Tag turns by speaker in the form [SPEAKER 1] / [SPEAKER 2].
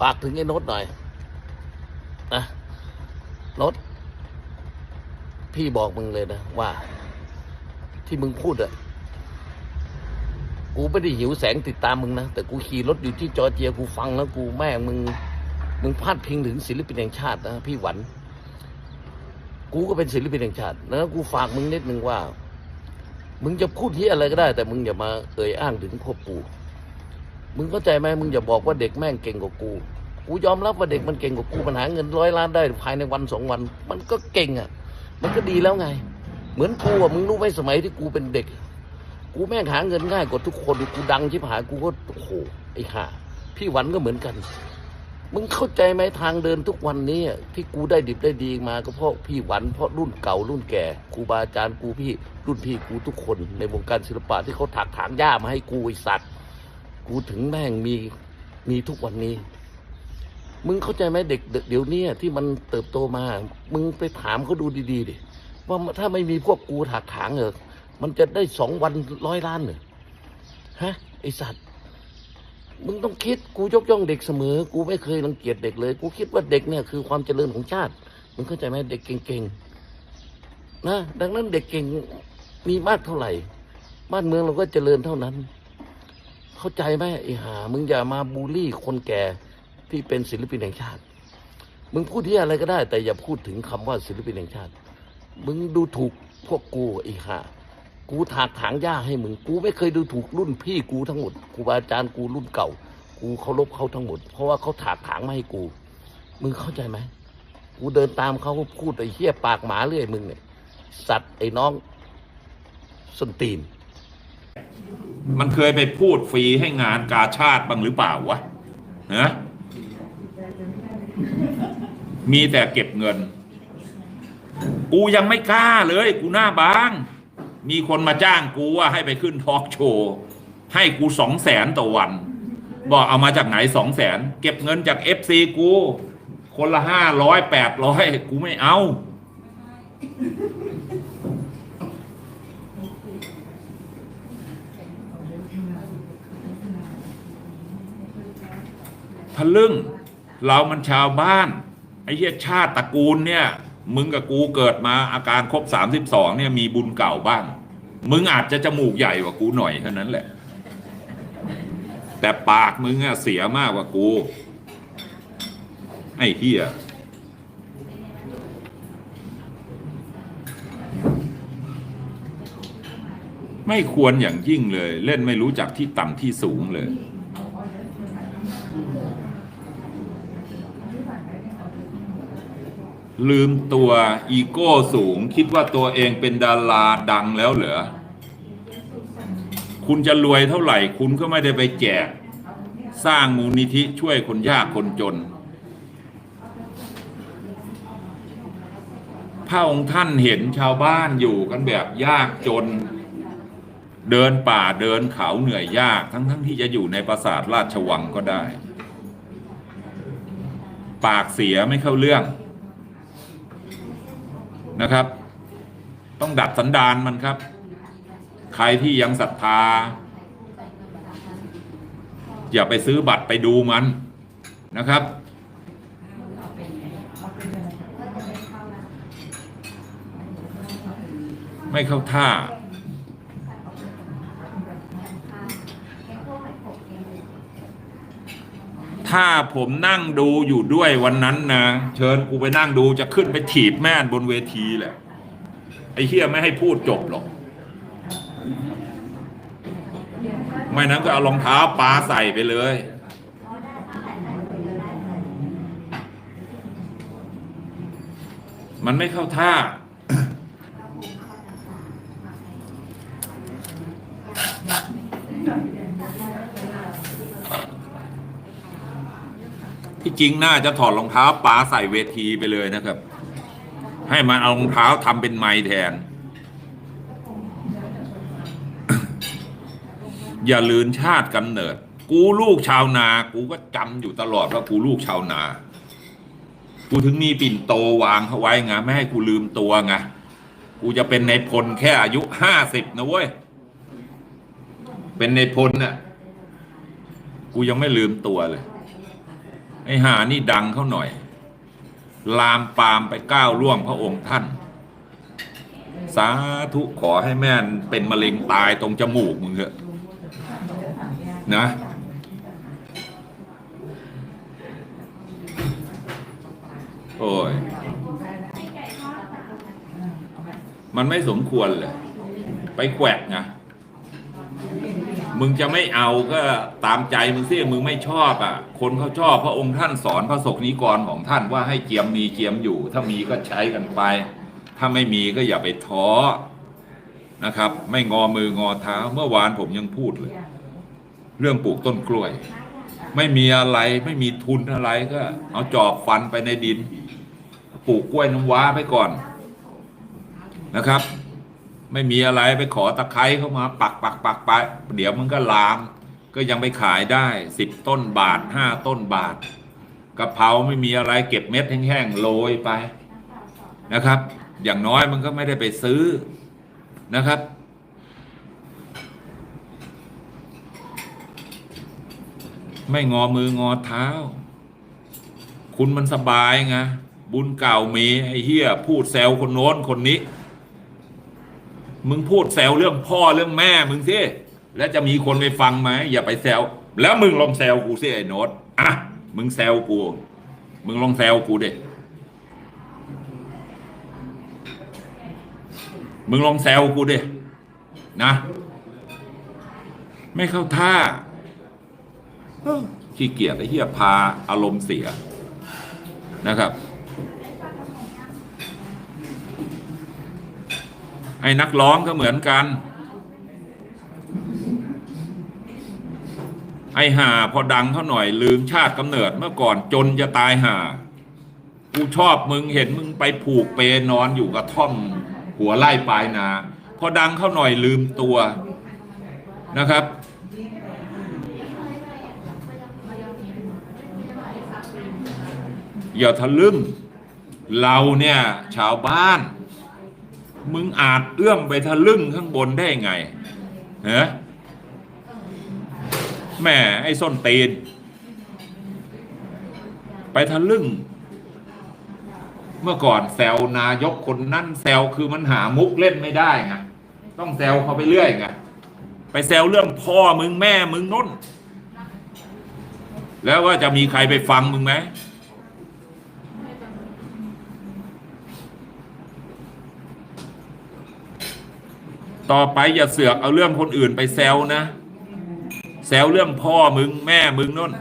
[SPEAKER 1] ฝากถึงไอ้น้ตหน่อยนะน้ตพี่บอกมึงเลยนะว่า ที่มึงพูดอะกูไม่ได้หิวแสงติดตามมึงนะ แต่กูขี่รถอยู่ที่จอร์เจียกูฟังแล้วกูแม่งมึง มึงพลาดพิงถึงศิลปินแห่งชาตินะพี่หวัน กูก็เป็นศิลปินแห่งชาตินะกูฝากมึงนิดนึงว่า มึงจะพูดที่อะไรก็ได้ แต่มึงอย่ามาเอ่ยอ้างถึงพวกกู มึงเข้าใจไหมมึงอย่าบอกว่าเด็กแม่งเก่งกว่ากู กูยอมรับว่าเด็กมันเก่งกว่ากูมันหาเงินร้อยล้านได้ภายในวันสองวัน มันก็เก่งอะ มันก็ดีแล้วไง เหมือนกูอะมึงรู้ไหมสมัยที่กูเป็นเด็ก กูแม่งหาเงินง่ายกว่าทุกคนกูดังชิบหายกูก็โอ้โหไอ้ห่าพี่หวันก็เหมือนกัน มึงเข้าใจไหมทางเดินทุกวันนี้ที่กูได้ดิบได้ดีมาก็เพราะพี่หวันเพราะรุ่นเก่ารุ่นแก่ครูบาอาจารย์กูพี่รุ่นพี่กูทุกคนในวงการศิลปะที่เขาถักถางหญ้ามาให้กูไอสัตว์ กูถึงแม่งมีมีทุกวันนี้ มึงเข้าใจไหมเด็ก เดี๋ยวนี้ที่มันเติบโตมา มึงไปถามเขาดูดีๆดิว่าถ้าไม่มีพวกกูถักถางเหรอมันจะได้สองวันร้อยล้านเหรอฮะไอสัตว์มึงต้องคิดกูยกย่องเด็กเสมอ กูไม่เคยรังเกียจเด็กเลย กูคิดว่าเด็กเนี่ยคือความเจริญของชาติ มึงเข้าใจไหมเด็กเก่งๆนะดังนั้นเด็กเก่งมีมากเท่าไหร่ บ้านเมืองเราก็เจริญเท่านั้น เข้าใจไหมไอ้หามึงอย่ามาบูลลี่คนแก่ที่เป็นศิลปินแห่งชาติ มึงพูดที่อะไรก็ได้ แต่อย่าพูดถึงคำว่าศิลปินแห่งชาติ มึงดูถูกพวกกูไอ้หากูถากถางหญ้าให้มึง กูไม่เคยดูถูกรุ่นพี่กูทั้งหมดครูบาอาจารย์กูรุ่นเก่า กูเคารพเขาทั้งหมด เพราะว่าเขาถากถางมาให้กู มึงเข้าใจไหมกูเดินตามเขาพูดไอ้เหี้ยปากหมาเรื่อยมึงเนี่ยสัตว์ไอ้น้องส้นตีน
[SPEAKER 2] มันเคยไปพูดฟรีให้งานกาชาติบ้างหรือเปล่าวะฮะมีแต่เก็บเงิน กูยังไม่กล้าเลย กูหน้าบาง มีคนมาจ้างกูว่าให้ไปขึ้นทอล์กโชว์ ให้กูสองแสนต่อวัน บอกเอามาจากไหนสองแสนเก็บเงินจากเอฟซีกู คนละห้าร้อยแปดร้อยกูไม่เอา ทะลึ่ง เรามันชาวบ้าน ไอ้เหี้ยชาติตระกูลเนี่ย มึงกับกูเกิดมาอาการครบสามสิบสองเนี่ยมีบุญเก่าบ้าง มึงอาจจะจมูกใหญ่กว่ากูหน่อยเท่านั้นแหละ แต่ปากมึงอะเสียมากกว่ากู ไอ้เหี้ยไม่ควรอย่างยิ่งเลย เล่นไม่รู้จักที่ต่ำที่สูงเลย ลืมตัวอีโก้สูง คิดว่าตัวเองเป็นดาราดังแล้วเหรอ คุณจะรวยเท่าไหร่ คุณก็ไม่ได้ไปแจก สร้างมูลนิธิช่วยคนยากคนจน พระองค์ท่านเห็นชาวบ้านอยู่กันแบบยากจน เดินป่าเดินเขาเหนื่อยยากทั้งทั้งที่จะอยู่ในปราสาทราชวังก็ได้ ปากเสียไม่เข้าเรื่อง นะครับ ต้องดัดสันดานมันครับ ใครที่ยังศรัทธา อย่าไปซื้อบัตรไปดูมันนะครับ ไม่เข้าท่า ถ้าผมนั่งดูอยู่ด้วยวันนั้นนะเชิญกูไปนั่งดูจะขึ้นไปถีบแม่นบนเวทีแหละไอ้เฮียไม่ให้พูดจบหรอก ไม่นั้นก็เอารองเท้าปาใส่ไปเลย มันไม่เข้าท่า ที่จริงน่าจะถอดรองเท้าปาใส่เวทีไปเลยนะครับ ให้มันเอารองเท้าทำเป็นไม้แทน อย่าลืนชาติกำเนิด กูลูกชาวนา กูก็จำอยู่ตลอดว่ากูลูกชาวนา กูถึงมีปิ่นโตวางเขาไว้ไงไม่ให้กูลืมตัวไงกูจะเป็นในพลแค่อายุห้าสิบนะเว้ย เป็นในพลน่ะ กูยังไม่ลืมตัวเลย ไอ้หานี่ดังเขาหน่อย ลามปามไปก้าวล่วงพระองค์ท่าน สาธุขอให้แม่นเป็นมะเร็งตายตรงจมูกมึงเถอะนะโอ้ย มันไม่สมควรเลย ไปแกวกไง มึงจะไม่เอาก็ตามใจมึงสิมึงไม่ชอบอะ คนเขาชอบพระองค์ท่านสอนพระศกนิกรของท่านว่าให้เจียมมีเจียมอยู่ ถ้ามีก็ใช้กันไป ถ้าไม่มีก็อย่าไปท้อนะครับ ไม่งอมืองอเท้าเมื่อวานผมยังพูดเลย เรื่องปลูกต้นกล้วย ไม่มีอะไรไม่มีทุนอะไรก็ เอาจอบฟันไปในดิน ปลูกกล้วยน้ำว้าไปก่อนนะครับ ไม่มีอะไรไปขอตะไคร้เข้ามา ปักปักปักไปเดี๋ยวมันก็ลาม ก็ยังไปขายได้สิบต้นบาทห้าต้นบาทกะเพราไม่มีอะไรเก็บเม็ดแห้งๆโรยไปนะครับ อย่างน้อยมันก็ไม่ได้ไปซื้อนะครับ ไม่งอมืองอเท้า คุณมันสบายไงบุญเก่ามีไอ้เฮี้ยพูดแซวคนโน้นคนนี้ มึงพูดแซวเรื่องพ่อเรื่องแม่มึงสิแล้วจะมีคนไปฟังไหมอย่าไปแซวแล้วมึงลองแซวกูสิไอ้โน้ตอะมึงแซวกู มึงลองแซวกูดิมึงลองแซวกูดินะ ไม่เข้าท่าขี้เกียจไอ้เหี้ยพาอารมณ์เสียนะครับ ไอ้นักร้องก็เหมือนกัน ไอ้ห่าพอดังเขาหน่อยลืมชาติกำเนิดเมื่อก่อนจนจะตายห่ากูชอบมึงเห็นมึงไปผูกเปนอนอยู่กับท่อมหัวไล่ปลายนาพอดังเข้าหน่อยลืมตัวนะครับ อย่าทะลึ่งเราเนี่ยชาวบ้าน มึงอาจเอื้อมไปทะลึ่งข้างบนได้ไงฮะแม่ไอ้ส้นตีน ไปทะลึ่ง เมื่อก่อนแซวนายกคนนั่นแซวคือมันหามุกเล่นไม่ได้ไงต้องแซวเขาไปเรื่อยไงไปแซวเรื่องพ่อมึงแม่มึงน้น แล้วว่าจะมีใครไปฟังมึงไหม ต่อไปอย่าเสือกเอาเรื่องคนอื่นไปแซวนะ แซวเรื่องพ่อมึงแม่มึงนู่น